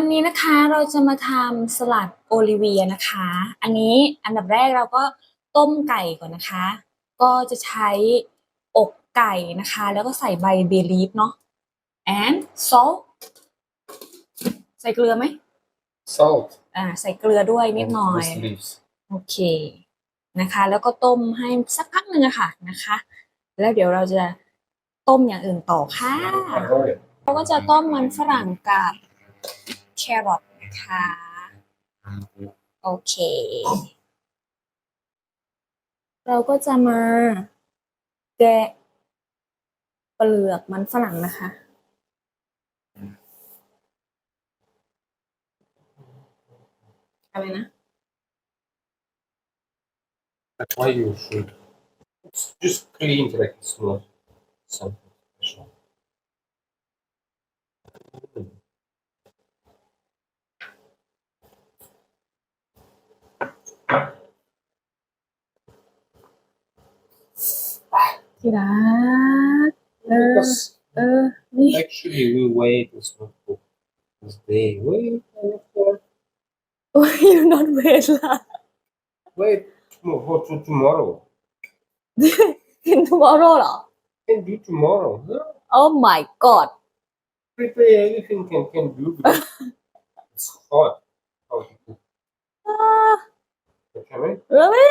วันนี้นะคะเราจะมาทำสลัดโอลิเวียนะคะ อันนี้อันดับแรกเราก็ต้มไก่ก่อนนะคะ ก็จะใช้อกไก่นะคะ แล้วก็ใส่ใบเบลีฟเนาะ and salt ใส่เกลือไหม Salt อ่าใส่เกลือด้วยนิด and หน่อย this leaves. โอเคนะคะ แล้วก็ต้มให้สักพักหนึ่งอะค่ะนะคะ แล้วเดี๋ยวเราจะต้มอย่างอื่นต่อค่ะ เราก็จะต้มมันฝรั่งกับ แครอทนะคะ โอเค เราก็จะมาแกะเปลือกมันฝรั่งนะคะอะไรนะ That's why you should just clean like it's not something ที่รัก Uh, Because เออนี่ actually we wait it's not cook this day. Wait, wait, wait, โอ้ย you not wait ละ wait tomorrow, for to tomorrow. กิน tomorrow เหรอ Can do tomorrow. Huh? Oh my god Prepare everything can can do because it's hot. How to cook. อ่า Okay, really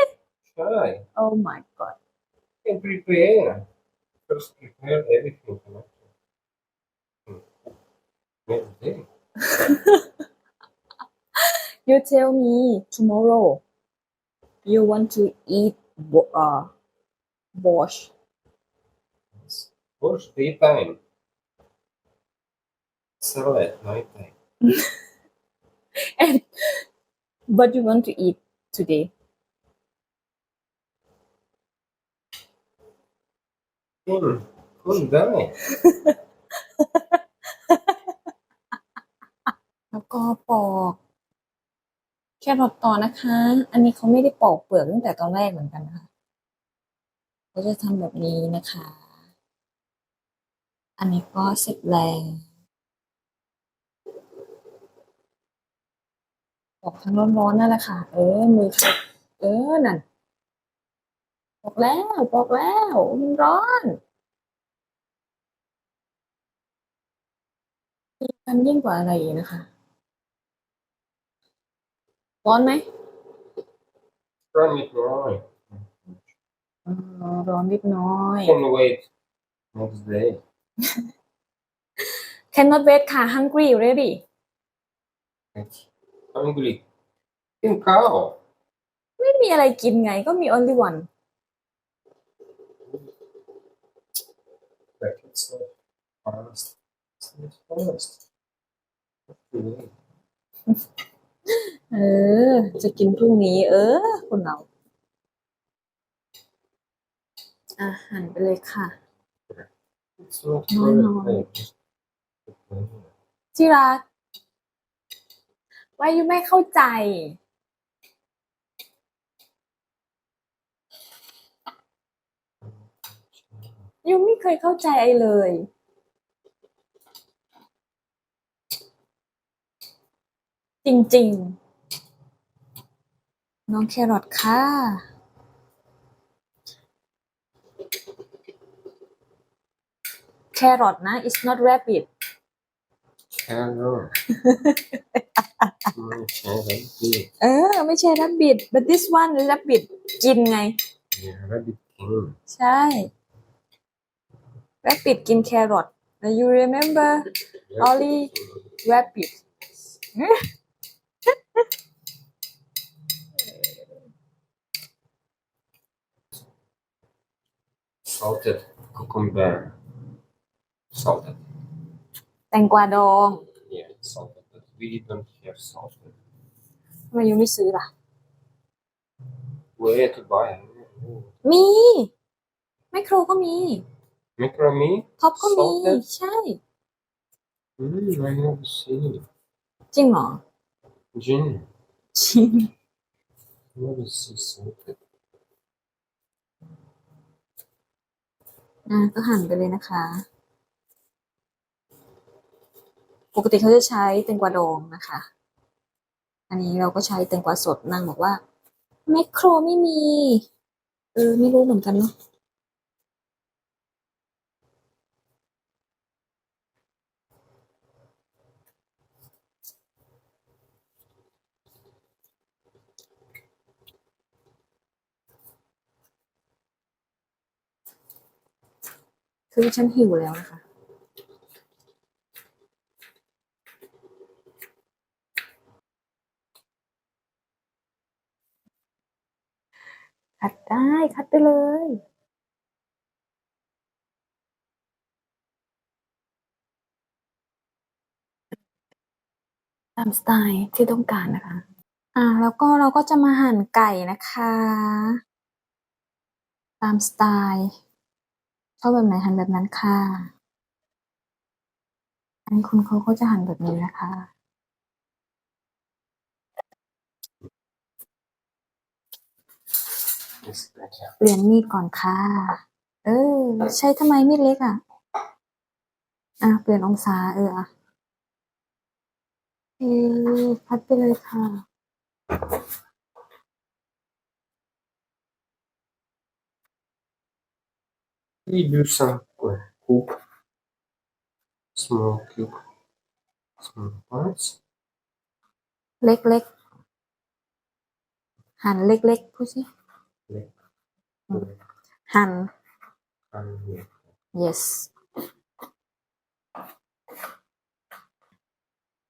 try. Oh my god can prepare. First prepare everything. Hmm. Next day. you tell me tomorrow you want to eat bo- uh borscht First daytime. Salad, night time. and what you want to eat today Hmm. Cool die. แล้วก็ปอกแครอทต่อนะคะ อันนี้เขาไม่ได้ปอกเปลือกตั้งแต่ตอนแรกเหมือนกันนะคะเขาจะทำแบบนี้นะคะ อันนี้ก็เสร็จแล้วปอกทั้งร้อนๆนั่นแหละค่ะ เออมือ เออนั่น ปอกแล้วปอกแล้วมันร้อนมีกันยิ่งกว่าอะไรอีกนะคะ ร้อนไหม Run it right. อ๋อร้อนนิดน้อย Can wait next day. cannot wait ค่ะ hungry already Hungry. In cow. ไม่มีอะไรกินไงก็มี only one But it's not fast. It's not fast. Okay. เออ จะกินพรุ่งนี้ เออคุณเรา อาหารไปเลยค่ะ It's not No, very no. big. ที่รักว่ายูไม่เข้าใจ ยูไม่เคยเข้าใจไอเลย จริงๆ น้องแครอทค่ะแครอทนะ it's not rabbit Carrot. Mm, carrot, good. เออ ไม่ใช่ rabbit but this one is rabbit กินไง Yeah, rabbit king. ใช่ rabbit กินแครอท you remember Only rabbit Salted cucumber. Salted. แตงกวาดอง Yeah, it's salted. But we don't have salted. ทำไมยูไม่ซื้อล่ะ Where to buy? Oh. มี ไมโครก็มี Macrame? ท็อปก็มี Salted? ใช่ Mm, I never seen. จริงเหรอ Gin. จริง Never see salted. อะก็หั่นไปเลยนะคะ ปกติเขาจะใช้แตงกวาดองนะคะ อันนี้เราก็ใช้แตงกวาสดนางบอกว่าแมคโครไม่มี เออ ไม่รู้เหมือนกันเนาะ คือฉันหิวแล้วนะคะ คัดได้คัดไปเลยตามสไตล์ที่ต้องการนะคะ อ่า แล้วก็เราก็จะมาหั่นไก่นะคะ ตามสไตล์ ชอบแบบไหนหันแบบนั้นค่ะ อันนี้คุณเขาก็จะหันแบบนี้นะคะ เปลี่ยนมีดก่อนค่ะ เออ ใช้ทำไมมีดเล็กอะ อะ เปลี่ยนองศาเอออะเออพัดไปเลยค่ะ We do some uh, cube, small cube, small parts. เล็กๆ หั่นเล็กๆพูดสิ Like, Mm. uh, หั่น and here. yes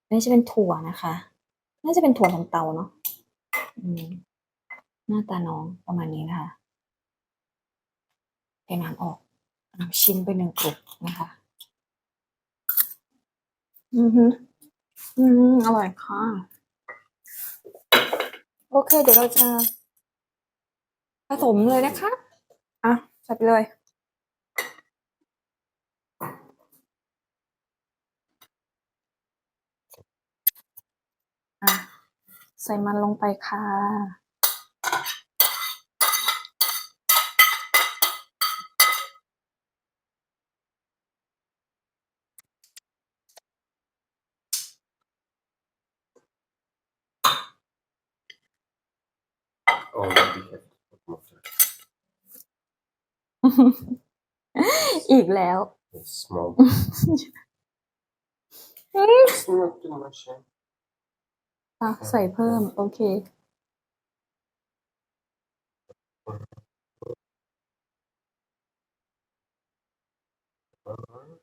อันนี่จะเป็นถั่วนะคะ น่าจะเป็นถั่วลันเตาเนาะอืมหน้าตาน้องประมาณนี้นะคะเทน้ำออกอะ ชิมไปหนึ่งกลุ่มนะคะ อือฮึอืมอร่อยค่ะ โอเค เดี๋ยวเราจะผสมเลยนะคะ อะใส่ไปเลยอะใส่มันลงไปค่ะ Oh, we have to put more. อีกแล้ว It's small. It's not too much. eh? อะใส่เพิ่ม โอเค Uh,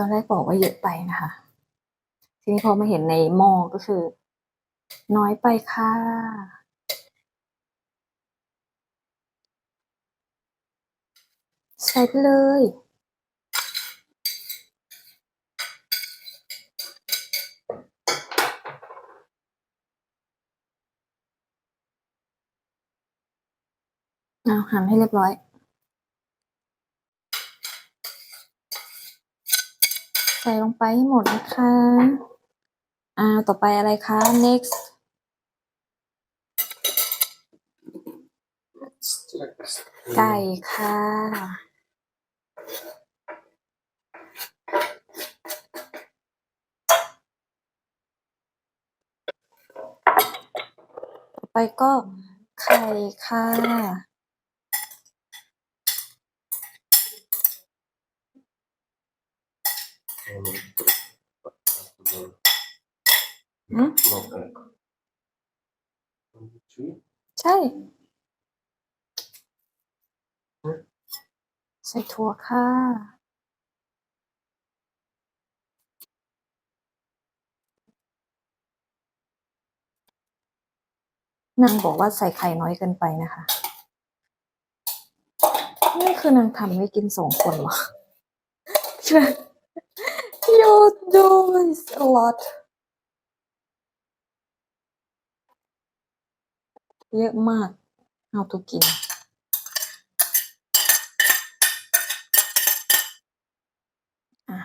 อนแรกบอกว่าเยอะไปนะคะ ทีนี้พอมาเห็นในหม้อก็คือ น้อยไปค่ะ ใส่ไปเลยเอาหั่นให้เรียบร้อย ใส่ลงไปให้หมดนะคะ อ่า ต่อไปอะไรคะ next ไก่ค่ะ ต่อไปก็ไข่ค่ะ And we put it- Hmm? Not egg. One, two. ใช่ ใส่ถั่วค่ะ นางบอกว่าใส่ไข่น้อยเกินไปนะคะ นี่คือนางทำให้กินสองคนเหรอ You do this a lot เยอะมาก เอาทุกกิน อะ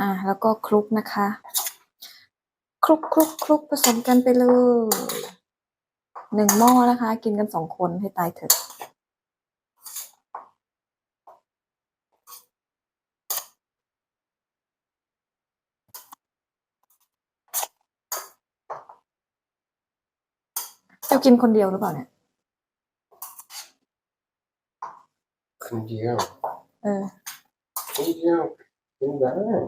อะ แล้วก็คลุกนะคะ คลุกคลุกคลุกผสมกันไปเลย หนึ่งหม้อนะคะ กินกันสองคนให้ตายเถอะ เจ้ากินคนเดียวหรือเปล่าเนี่ย Kandiyam. เออ Kandiyam. Kandiyam.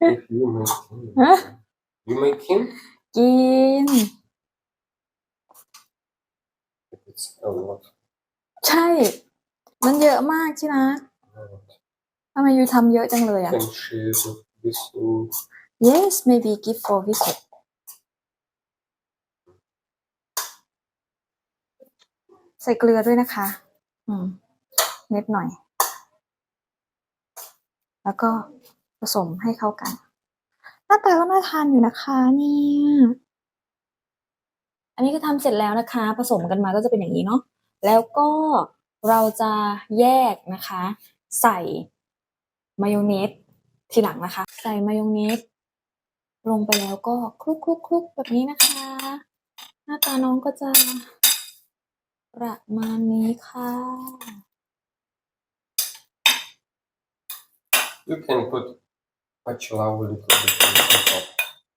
if you make him. Huh? You make him? กิน It's a lot. ใช่ มันเยอะมากใช่นะทำไมยูทำเยอะจังเลยอะ Can share this in yes maybe give for visit ใส่เกลือด้วยนะคะ อืมนิดหน่อย แล้วก็ผสมให้เข้ากัน หน้าตาก็น่าทานอยู่นะคะเนี่ยอันนี้ก็ทำเสร็จแล้วนะคะ ผสมกันมาก็จะเป็นอย่างนี้เนาะแล้วก็เราจะแยกนะคะ ใส่มายองเนสทีหลังนะคะ ใส่มายองเนสลงไปแล้วก็คลุกคลุกคลุกแบบนี้นะคะ หน้าตาน้องก็จะ ประมาณนี้ค่ะ You can put pachlau a little bit on top.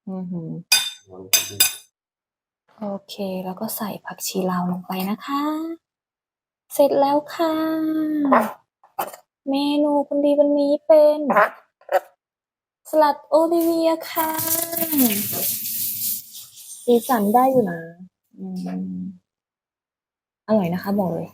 อือหือ You want to do. โอเคแล้วก็ใส่ผักชีลาวลงไปนะคะ เสร็จแล้วค่ะ เมนูคนดีวันนี้เป็นสลัดโอลิเวียค่ะสีสันได้อยู่นะ อืม อร่อยนะคะบอกเลย